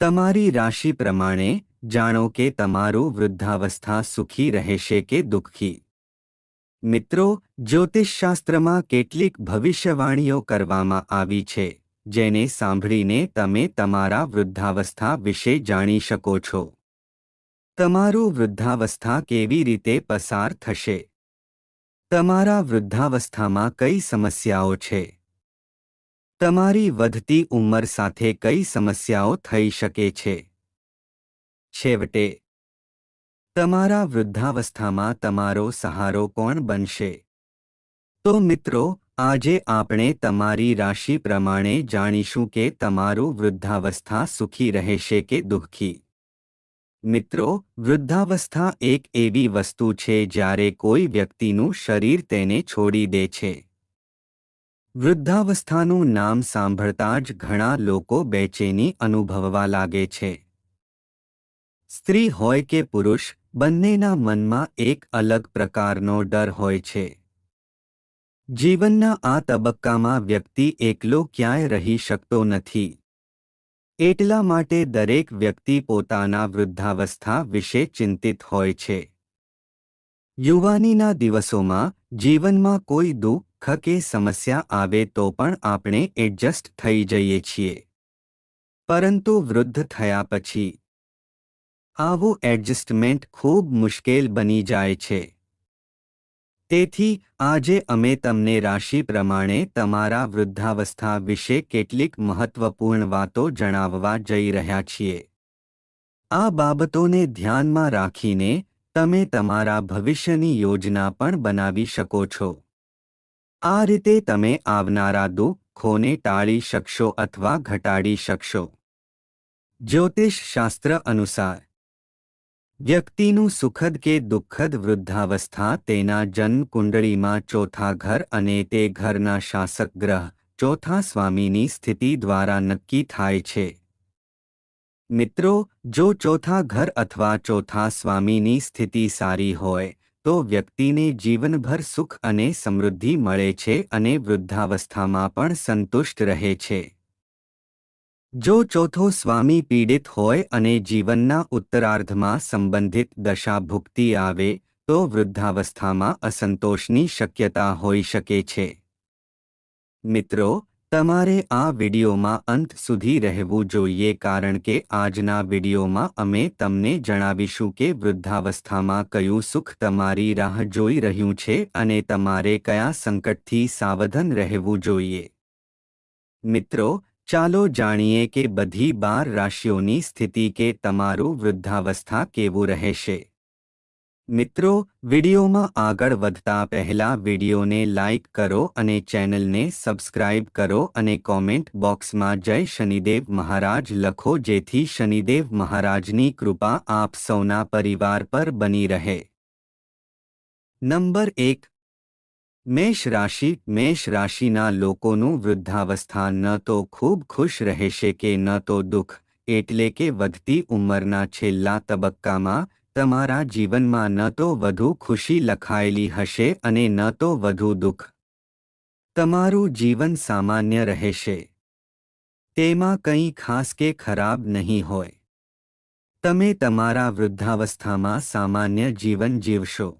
તમારી રાશિ પ્રમાણે જાણો કે તમારું વૃદ્ધાવસ્થા સુખી રહેશે કે દુઃખી. મિત્રો, જ્યોતિષશાસ્ત્રમાં કેટલીક ભવિષ્યવાણીઓ કરવામાં આવી છે, જેને સાંભળીને તમે તમારા વૃદ્ધાવસ્થા વિશે જાણી શકો છો. તમારું વૃદ્ધાવસ્થા કેવી રીતે પસાર થશે? તમારા વૃદ્ધાવસ્થામાં કઈ સમસ્યાઓ છે? તમારી વધતી ઉંમર સાથે કઈ સમસ્યાઓ થઈ શકે છે? છેવટે, તમારા વૃદ્ધાવસ્થામાં તમારો સહારો કોણ બનશે? તો મિત્રો, આજે આપણે તમારી રાશિ પ્રમાણે જાણીશું કે તમારું વૃદ્ધાવસ્થા સુખી રહેશે કે દુઃખી. મિત્રો, વૃદ્ધાવસ્થા એક એવી વસ્તુ છે જ્યારે કોઈ વ્યક્તિનું શરીર તેને છોડી દે છે. વૃદ્ધાવસ્થાનું નામ સાંભળતા જ ઘણા લોકો બેચેની અનુભવવા લાગે છે. સ્ત્રી હોય કે પુરુષ, બંનેના મનમાં એક અલગ પ્રકારનો ડર હોય છે. જીવનના આ તબક્કામાં વ્યક્તિ એકલો ક્યાંય રહી શકતો નથી. એટલા માટે દરેક વ્યક્તિ પોતાના વૃદ્ધાવસ્થા વિશે ચિંતિત હોય છે. યુવાનીના દિવસોમાં જીવનમાં કોઈ દુઃખ કે સમસ્યા આવે તો પણ આપણે એડજસ્ટ થઈ જઈએ છીએ. પરંતુ વૃદ્ધ થયા પછી આવું એડજસ્ટમેન્ટ ખૂબ મુશ્કેલ બની જાય છે. તેથી આજે અમે તમને રાશિ પ્રમાણે તમારા વૃદ્ધાવસ્થા વિશે કેટલીક મહત્વપૂર્ણ વાતો જણાવવા જઈ રહ્યા છીએ. આ બાબતોને ધ્યાનમાં રાખીને તમે તમારા ભવિષ્યની યોજના પણ બનાવી શકો છો. આ રીતે તમે આવનારા દુઃખોને ટાળી શકશો અથવા ઘટાડી શકશો. જ્યોતિષ શાસ્ત્ર અનુસાર, વ્યક્તિનું સુખદ કે દુઃખદ વૃદ્ધાવસ્થા તેના જન્મ કુંડળીમાં ચોથા ઘર અને તે ઘરના શાસક ગ્રહ, ચોથા સ્વામીની સ્થિતિ દ્વારા નક્કી થાય છે. મિત્રો, જો ચોથા ઘર અથવા ચોથા સ્વામીની સ્થિતિ સારી હોય તો વ્યક્તિને જીવનભર સુખ અને સમૃદ્ધિ મળે છે અને વૃદ્ધાવસ્થામાં પણ સંતુષ્ટ રહે છે. જો ચોથો સ્વામી પીડિત હોય અને જીવનના ઉત્તરાર્ધમાં સંબંધિત દશા ભુક્તિ આવે, તો વૃદ્ધાવસ્થામાં અસંતોષની શક્યતા હોઈ શકે છે. મિત્રો તમારે આ વિડીયોમાં અંત સુધી રહેવું જોઈએ કારણ કે આજના વિડીયોમાં અમે તમને જણાવીશું કે વૃદ્ધાવસ્થામાં કયું સુખ તમારી રાહ જોઈ રહ્યું છે અને તમારે કયા સંકટથી સાવધાન રહેવું જોઈએ. મિત્રો, ચાલો જાણીએ કે બધી બાર રાશિઓની સ્થિતિ કે તમારું વૃદ્ધાવસ્થા કેવું રહેશે. મિત્રો, વિડીયોમાં આગળ વધતા પહેલા વિડીયોને લાઇક કરો અને ચેનલને સબસ્ક્રાઇબ કરો અને કોમેન્ટ બોક્સમાં જય શનિદેવ મહારાજ લખો જેથી શનિદેવ મહારાજની કૃપા આપ સૌના પરિવાર પર બની રહે. નંબર એક. મેષ રાશિ. મેષ રાશિના લોકોનું વૃદ્ધાવસ્થા ન તો ખૂબ ખુશ રહેશે કે ન તો દુઃખ, એટલે કે વધતી ઉંમરના છેલ્લા તબક્કામાં તમારા જીવનમાં ન તો વધુ ખુશી લખાયેલી હશે અને ન તો વધુ દુઃખ. તમારું જીવન સામાન્ય રહેશે. તેમાં કંઈ ખાસ કે ખરાબ નહીં હોય. તમે તમારા વૃદ્ધાવસ્થામાં સામાન્ય જીવન જીવશો.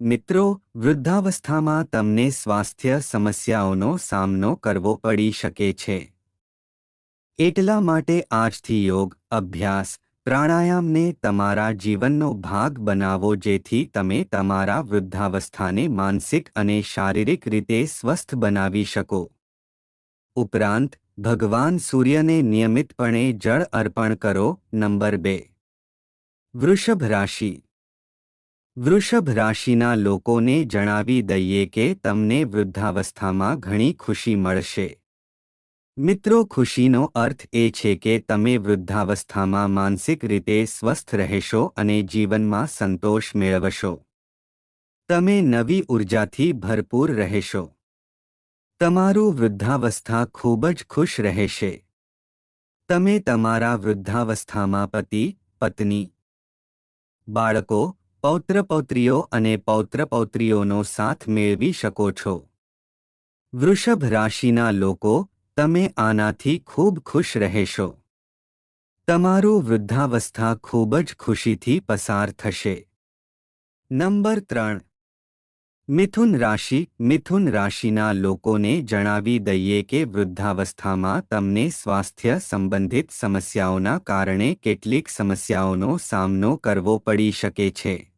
મિત્રો, વૃદ્ધાવસ્થામાં તમને સ્વાસ્થ્ય સમસ્યાઓનો સામનો કરવો પડી શકે છે. એટલા માટે આજથી યોગ, અભ્યાસ પ્રાણાયામને તમારા જીવનનો ભાગ બનાવો જેથી તમે તમારા વૃદ્ધાવસ્થાને માનસિક અને શારીરિક રીતે સ્વસ્થ બનાવી શકો. ઉપરાંત, ભગવાન સૂર્યને નિયમિતપણે જળ અર્પણ કરો, નંબર બે. વૃષભ રાશિ. વૃષભ રાશિના લોકોને જણાવી દઈએ કે તમને વૃદ્ધાવસ્થામાં ઘણી ખુશી મળશે. મિત્રો, ખુશીનો અર્થ એ છે કે તમે વૃદ્ધાવસ્થામાં માનસિક રીતે સ્વસ્થ રહેશો અને જીવનમાં સંતોષ મેળવશો. તમે નવી ઉર્જાથી ભરપૂર રહેશો. તમારું વૃદ્ધાવસ્થા ખૂબ જ ખુશ રહેશે. તમે તમારા વૃદ્ધાવસ્થામાં પતિ, પત્ની, બાળકો, પૌત્રપૌત્રીઓ અને પૌત્રપૌત્રીઓનો સાથ મેળવી શકો છો. વૃષભ રાશિના લોકો તમે આનાથી ખૂબ ખુશ રહેશો. તમારું વૃદ્ધાવસ્થા ખૂબ જ ખુશીથી પસાર થશે. નંબર ત્રણ. મિથુન રાશિ, મિથુન રાશિના લોકોને જણાવી દઈએ કે વૃદ્ધાવસ્થામાં તમને સ્વાસ્થ્ય સંબંધિત સમસ્યાઓના કારણે કેટલીક સમસ્યાઓનો સામનો કરવો પડી શકે છે.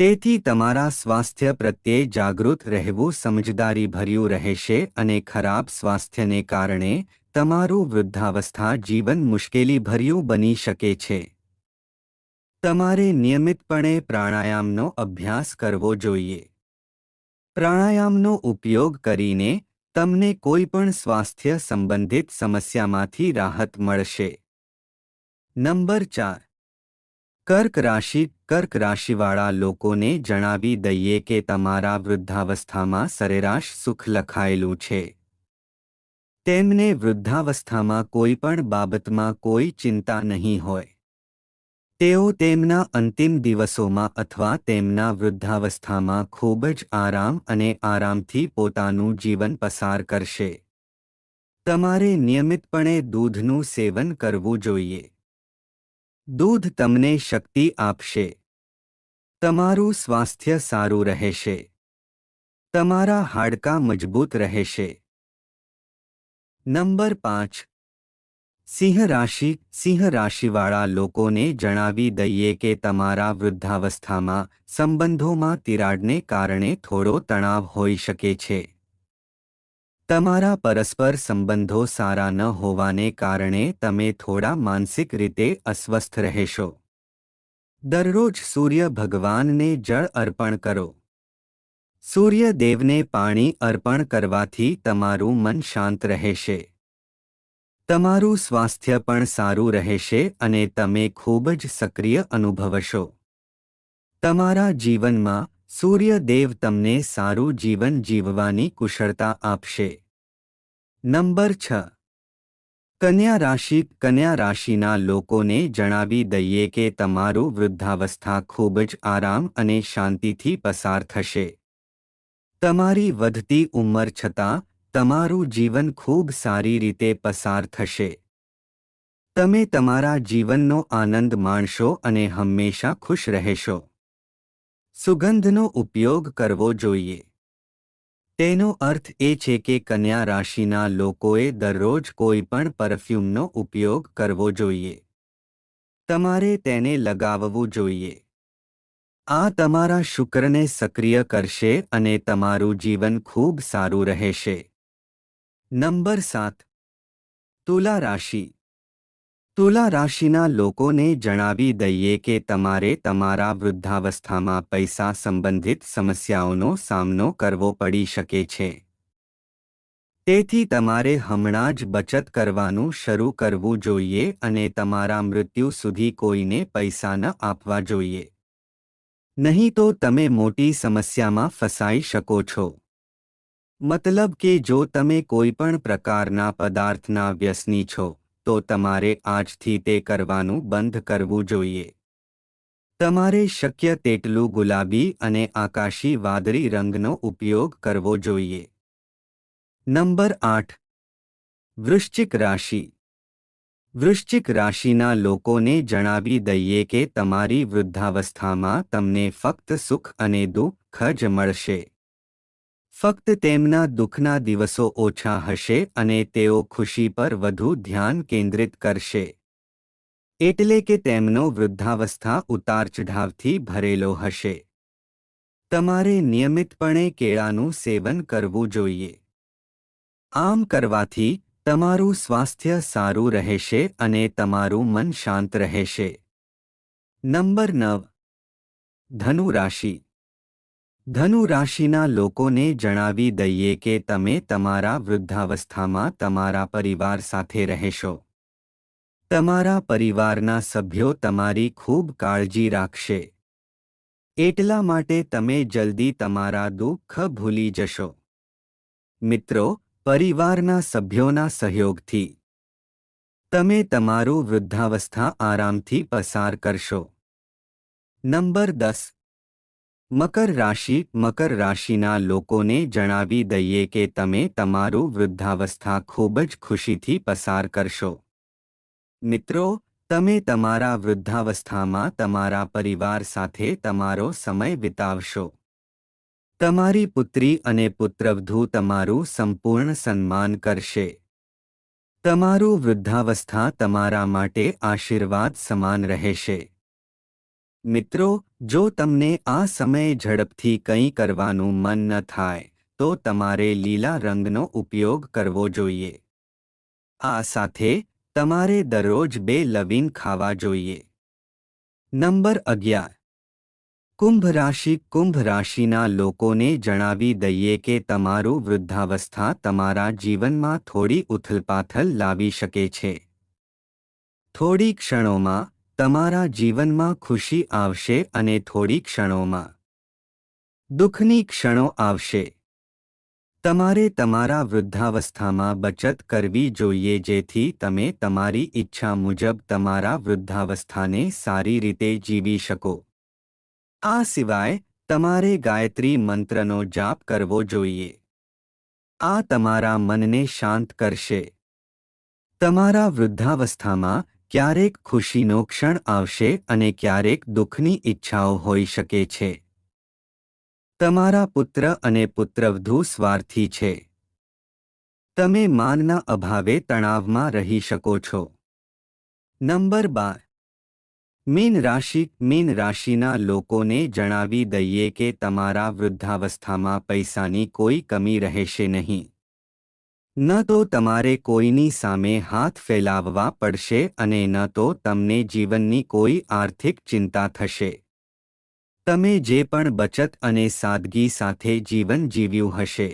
તેથી તમારા સ્વાસ્થ્ય પ્રત્યે જાગૃત રહેવું સમજદારીભર્યું રહેશે અને ખરાબ સ્વાસ્થ્યને કારણે તમારું વૃદ્ધાવસ્થા જીવન મુશ્કેલીભર્યું બની શકે છે. તમારે નિયમિતપણે પ્રાણાયામનો અભ્યાસ કરવો જોઈએ. પ્રાણાયામનો ઉપયોગ કરીને તમને કોઈપણ સ્વાસ્થ્ય સંબંધિત સમસ્યામાંથી રાહત મળશે. નંબર ચાર. કર્ક રાશિ, કર્ક રાશિવાળા લોકોને જણાવી દઈએ કે તમારા વૃદ્ધાવસ્થામાં સરેરાશ સુખ લખાયેલું છે. તેમને વૃદ્ધાવસ્થામાં કોઈ પણ બાબતમાં કોઈ ચિંતા નહીં હોય. તેઓ તેમના અંતિમ દિવસોમાં અથવા તેમના વૃદ્ધાવસ્થામાં ખૂબ જ આરામ અને આરામથી પોતાનું જીવન પસાર કરશે. તમારે નિયમિતપણે દૂધનું સેવન કરવું જોઈએ. દૂધ તમને શક્તિ આપશે. તમારું સ્વાસ્થ્ય સારું રહેશે. તમારા હાડકાં મજબૂત રહેશે. નંબર પાંચ. સિંહ રાશિ, સિંહ રાશિવાળા લોકોને જણાવી દઈએ કે તમારા વૃદ્ધાવસ્થામાં સંબંધોમાં તિરાડને કારણે થોડો તણાવ હોઈ શકે છે. તમારા પરસ્પર સંબંધો સારા ન હોવાને કારણે તમે થોડા માનસિક રીતે અસ્વસ્થ રહેશો. દરરોજ સૂર્ય ભગવાનને જળ અર્પણ કરો. સૂર્યદેવને પાણી અર્પણ કરવાથી તમારું મન શાંત રહેશે. તમારું સ્વાસ્થ્ય પણ સારું રહેશે અને તમે ખૂબ જ સક્રિય અનુભવશો. તમારા જીવનમાં સૂર્યદેવ તમને સારું જીવન જીવવાની કુશળતા આપશે. નંબર છ. કન્યા રાશિ કન્યા રાશિના લોકોને જણાવી દઈએ કે તમારું વૃદ્ધાવસ્થા ખૂબ જ આરામ અને શાંતિથી પસાર થશે. તમારી વધતી ઉંમર છતાં, તમારું જીવન ખૂબ સારી રીતે પસાર થશે. તમે તમારા જીવનનો આનંદ માણશો અને હંમેશા ખુશ રહેશો. સુગંધનો ઉપયોગ કરવો જોઈએ. તેનો અર્થ એ છે કે કન્યા રાશિના લોકોએ દરરોજ કોઈ પણ પરફ્યુમનો ઉપયોગ કરવો જોઈએ. તમારે તેને લગાવવું જોઈએ. આ તમારા શુક્રને સક્રિય કરશે અને તમારું જીવન ખૂબ સારું રહેશે. નંબર સાત. તુલા રાશિ. તુલા રાશિના લોકોને જણાવી દઈએ કે તમારે તમારા વૃદ્ધાવસ્થામાં પૈસા સંબંધિત સમસ્યાઓનો સામનો કરવો પડી શકે છે. તેથી તમારે હમણાં જ બચત કરવાનું શરૂ કરવું જોઈએ અને તમારા મૃત્યુ સુધી કોઈને પૈસા ન આપવા જોઈએ. નહીં તો તમે મોટી સમસ્યામાં ફસાઈ શકો છો. મતલબ કે જો તમે કોઈપણ પ્રકારના પદાર્થના વ્યસની છો તો તમારે આજથી તે કરવાનું બંધ કરવું જોઈએ. તમારે શક્ય તેટલું ગુલાબી અને આકાશી વાદળી રંગનો ઉપયોગ કરવો જોઈએ. નંબર આઠ. વૃશ્ચિક રાશિ. વૃશ્ચિક રાશિના લોકોને જણાવી દઈએ કે તમારી વૃદ્ધાવસ્થામાં તમને ફક્ત સુખ અને દુઃખ જ મળશે. ફક્ત તેમના દુઃખના દિવસો ઓછા હશે અને તેઓ ખુશી પર વધુ ધ્યાન કેન્દ્રિત કરશે. એટલે કે તેમનો વૃદ્ધાવસ્થા ઉતાર ચઢાવથી ભરેલો હશે. તમારે નિયમિતપણે કેળાનું સેવન કરવું જોઈએ. આમ કરવાથી તમારું સ્વાસ્થ્ય સારું રહેશે અને તમારું મન શાંત રહેશે. નંબર નવ. ધનુ રાશિ ધનુ રાશિના લોકોને જણાવી દઈએ કે તમે તમારા વૃદ્ધાવસ્થામાં તમારા પરિવાર સાથે રહેશો. તમારા પરિવારના સભ્યો તમારી ખૂબ કાળજી રાખશે. એટલા માટે તમે જલ્દી તમારા દુઃખ ભૂલી જશો. મિત્રો, પરિવારના સભ્યોના સહયોગથી. તમે તમારું વૃદ્ધાવસ્થા આરામથી પસાર કરશો. નંબર દસ. મકર રાશિ, મકર રાશિના લોકોને જણાવી દઈએ કે તમે તમારું વૃદ્ધાવસ્થા ખૂબ જ ખુશીથી પસાર કરશો. મિત્રો, તમે તમારા વૃદ્ધાવસ્થામાં તમારા પરિવાર સાથે તમારો સમય વિતાવશો. તમારી પુત્રી અને પુત્રવધુ તમારું સંપૂર્ણ સન્માન કરશે. તમારું વૃદ્ધાવસ્થા તમારા માટે આશીર્વાદ સમાન રહેશે. મિત્રો, જો તમને આ સમયે ઝડપથી કંઈ કરવાનું મન ન થાય, તો તમારે લીલા રંગનો ઉપયોગ કરવો જોઈએ. આ સાથે, તમારે દરરોજ બે લવિંગ ખાવા જોઈએ. નંબર અગિયાર. કુંભ રાશિ, કુંભ રાશિના લોકોને જણાવી દઈએ કે તમારું વૃદ્ધાવસ્થા તમારા જીવનમાં થોડી ઉથલપાથલ લાવી શકે છે. થોડી ક્ષણોમાં તમારા જીવનમાં ખુશી આવશે અને થોડી ક્ષણોમાં દુઃખની ક્ષણો આવશે. તમારે તમારા વૃદ્ધાવસ્થામાં બચત કરવી જોઈએ જેથી તમે તમારી ઈચ્છા મુજબ તમારા વૃદ્ધાવસ્થાને સારી રીતે જીવી શકો. આ સિવાય, તમારે ગાયત્રી મંત્રનો જાપ કરવો જોઈએ. આ તમારા મનને શાંત કરશે. તમારા વૃદ્ધાવસ્થામાં ક્યારેક ખુશીનો ક્ષણ આવશે અને ક્યારેક દુઃખની ઈચ્છાઓ હોઈ શકે છે. તમારા પુત્ર અને પુત્રવધુ સ્વાર્થી છે. તમે માનના અભાવે તણાવમાં રહી શકો છો. નંબર બાર. મીન રાશિ, મીન રાશિના લોકોને જણાવી દઈએ કે તમારા વૃદ્ધાવસ્થામાં પૈસાની કોઈ કમી રહેશે નહીં. ન તો તમારે કોઈની સામે હાથ ફેલાવવા પડશે અને ન તો તમને જીવનની કોઈ આર્થિક ચિંતા થશે. તમે જે પણ બચત અને સાદગી સાથે જીવન જીવ્યું હશે.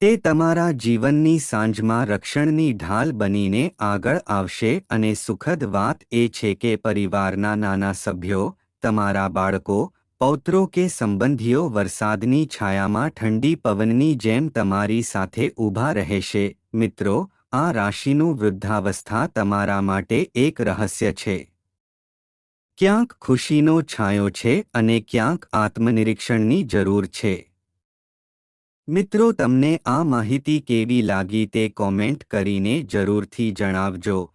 તે તમારા જીવનની સાંજમાં રક્ષણની ઢાલ બનીને આગળ આવશે અને સુખદ વાત એ છે કે પરિવારના નાના સભ્યો, તમારા બાળકો પૌત્રો કે સંબંધીઓ વરસાદની છાયામાં ઠંડી પવનની જેમ તમારી સાથે ઊભા રહેશે. મિત્રો, આ રાશિનું વૃદ્ધાવસ્થા તમારા માટે એક રહસ્ય છે. ક્યાંક ખુશીનો છાંયો છે અને ક્યાંક આત્મનિરીક્ષણની જરૂર છે. મિત્રો, તમને આ માહિતી કેવી લાગી તે કોમેન્ટ કરીને જરૂરથી જણાવજો.